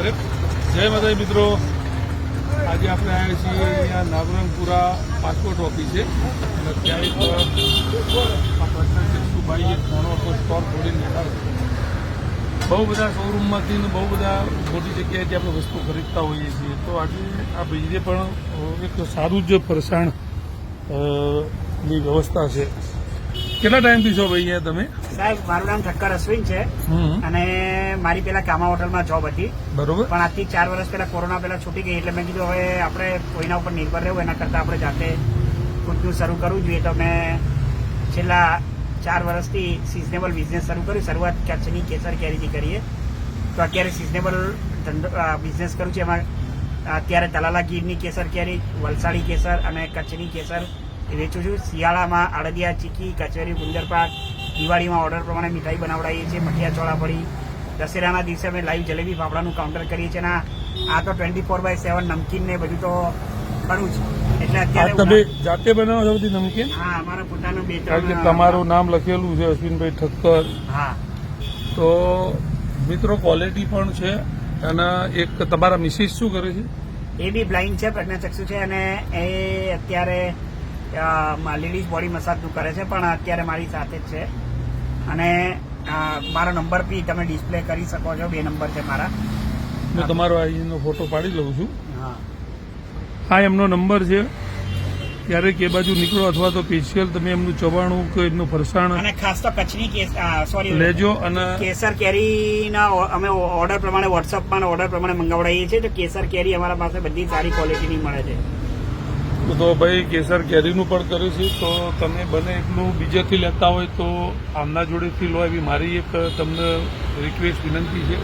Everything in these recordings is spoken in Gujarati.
કરેક્ટ જય માતા મિત્રો. આજે આપણે આવ્યા છીએ અહીંયા નાગરંગપુરા પાસપોર્ટ ઓફિસે. અને ત્યાં એક ચક્ષુભાઈ એક નાનો સ્ટોર ખોલીને બહુ બધા શોરૂમમાંથી બહુ બધા મોટી જગ્યાએથી આપણે વસ્તુ ખરીદતા હોઈએ છીએ. તો આજે આ ભાઈએ પણ એક સારું જ ફરસાણની વ્યવસ્થા છે. કેટલા ટાઈમથી છો ભાઈ અહીંયા તમે? સાહેબ મારું નામ ઠક્કર અશ્વિન છે. અને મારી પેલા કામા હોટલમાં જોબ હતી. બરોબર. પણ આજથી ચાર વર્ષ પહેલા કોરોના પહેલા છૂટી ગઈ એટલે મેં કીધું હવે આપણે કોઈના ઉપર નિર્ભર રહેવું એના કરતાં આપણે જાતે ખુદનું શરૂ કરવું જોઈએ. તો મેં છેલ્લા ચાર વર્ષથી સિઝનેબલ બિઝનેસ શરૂ કર્યું. શરૂઆત કચ્છની કેસર કેરીથી કરીએ. તો અત્યારે સિઝનેબલ બિઝનેસ કરું છું. એમાં અત્યારે તલાલા ગીરની કેસર કેરી વલસાડી કેસર અને કચ્છની કેસર વેચું છું. શિયાળામાં અડદિયા ચીકી કચેરી ગુંદરપાક દિવાળીમાં ઓર્ડર પ્રમાણે મીઠાઈ બનાવડાવીએ છીએ મઠિયા ચોળાફળી. દશેરાના દિવસે અમે લાઈવ જલેબી ફાફડાનું કાઉન્ટર કરીએ છીએ અને આ આ તો ટ્વેન્ટી ફોર બાય સેવન નમકીન ને બધું તો ખરું જ. એટલે અત્યારે તમે જાતે બનાવો છો બધી નમકીન? હા અમારા પોતાનું બે ત્રણ તમારું નામ લખેલું છે અશ્વિનભાઈ ઠક્કર. હા. તો મિત્રો ક્વોલિટી પણ છે અને એક તમારા મિસિસ શું કરે છે? એ બી બ્લાઇન્ડ છે પ્રજ્ઞાચક્ષુ છે અને એ અત્યારે લેડીઝ બોડી મસાજનું કરે છે પણ અત્યારે મારી સાથે જ છે. અને મારો નંબર બી તમે ડિસ્પ્લે કરી શકો છો બે નંબર છે મારા. હું તમારો અહીંનો ફોટો પાડી લઉં છું. હા. હા એમનો નંબર છે. ક્યારેક એ બાજુ નીકળો અથવા તો સ્પેશિયલ તમે એમનું ચવાણું કે એમનું ફરસાણ અને ખાસ તો કચ્છની સોરી લેજો અને કેસર કેરીના અમે ઓર્ડર પ્રમાણે વોટ્સઅપમાં ઓર્ડર પ્રમાણે મંગાવડાવીએ છીએ તો કેસર કેરી અમારા પાસે બધી સારી ક્વોલિટીની મળે છે. તો ભાઈ કેસર કેરીનું પણ કર્યું છે. તો તમે બને એટલું બીજેથી લેતા હોય તો આમના જોડેથી લો એવી મારી એક તમને રિક્વેસ્ટ વિનંતી છે.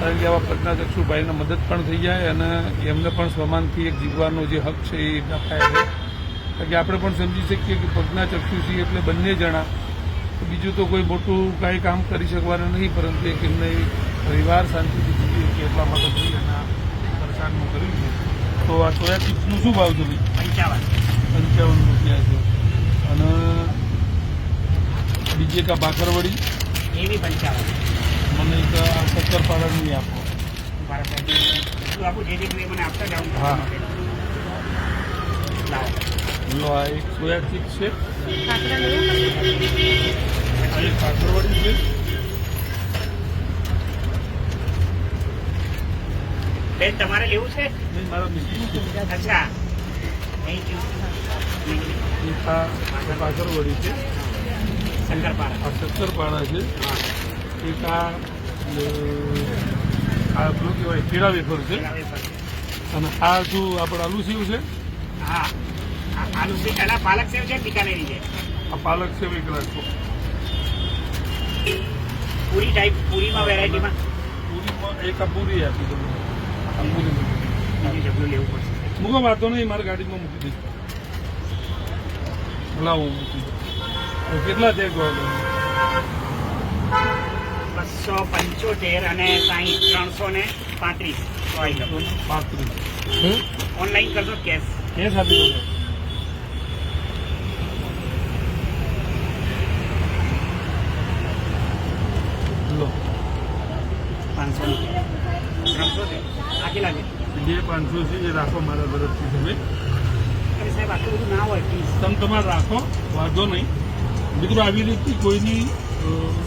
કારણ કે આવા પ્રજ્ઞાચક્ષુભાઈને મદદ પણ થઈ જાય અને એમને પણ સ્વમાનથી એક જીવવાનો જે હક છે એ અપાય છે. કારણ કે આપણે પણ સમજી શકીએ કે પ્રજ્ઞાચક્ષુ છીએ એટલે બંને જણા. બીજું તો કોઈ મોટું કાંઈ કામ કરી શકવાનું નહીં, પરંતુ એક એમને પરિવાર શાંતિથી જીવી એટલા માટે થઈ અને આ પરેશાનનું કર્યું છે. તો આ સોયા ચિપ્સનું શું ભાવ ભાઈ? પંચાવન પંચાવન રૂપિયા છે. અને બીજી એક ભાખરવડી. એ બી પંચાવન. મને એક શક્કરપારાની આપો. આપું જે જે મને આપતા જાઉં હા. લો આ એક સોયા ચિપ્સ છે આ એક ભાખરવડી છે. બેન તમારે લેવું છે? મારા મિસ્ત્રી અચ્છા. એક આ ભાખરવડી છે. આ શક્કરપારા છે. એક આ આ પેલું કહેવાય કેળા વેફર છે અને આ શું આપણે આલુ સેવ છે પાલક સેવ છે બિકાનેરી છે આ પાલક સેવ એક રાખો પૂરી ટાઈપ પૂરીમાં વેરાયટીમાં પૂરીમાં એક આ પૂરી આપી દો આ પૂરી. બીજું લેવું પડશે. મૂકો વાંધો નહીં મારી ગાડીમાં મૂકી દઈશ. લાવો હું મૂકી દઉં. કેટલા છે ગોળ? બસો પંચોતેર અને સાહીઠ ત્રણસો ને પાંત્રીસ. પાંત્રીસ. ઓનલાઈન કરશો કેશ? કેશ આપી દો લો. પાંચસો જે પાંચસો છે? એ રાખો મારા તરફથી તમે સાહેબ આટલું બધું ના હોય તમે તમારે રાખો વાંધો નહીં. મિત્રો આવી રીતની કોઈની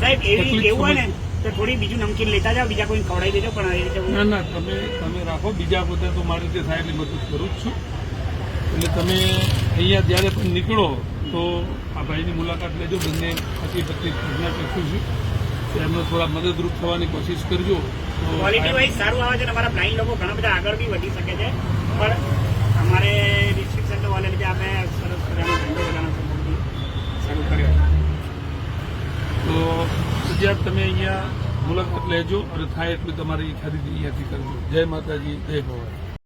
સાહેબ એવી એવું હોય ને તો થોડી બીજું નમકીન લેતા જાઓ બીજા કોઈ ખવડાવી દેજો પણ એ રીતે ના ના તમે તમે રાખો. બીજા પોતે તો મારી રીતે થાય એટલી મદદ કરું જ છું. એટલે તમે અહીંયા જ્યારે પણ નીકળો તો આ ભાઈની મુલાકાત લેજો. બંને પચીસ પચીસ ઘટના કરશું છું એમને થોડા મદદરૂપ થવાની કોશિશ કરજો. ક્વોલિટી વાઇઝ સારું આવે છે અમારા બ્લાઇન્ડ લોકો ઘણા બધા આગળ બી વધી શકે છે. પણ અમારે રિસ્ટ્રિક્શન તો લીધે અમે સરસ મજાનો ધંધો બધાનો શરૂ કર્યો. તો ફરજિયાત તમે અહીંયા મુલાકાત લેજો અને થાય એટલું તમારી ખરીદી અહીંયાથી કરજો. જય માતાજી જય ભવાની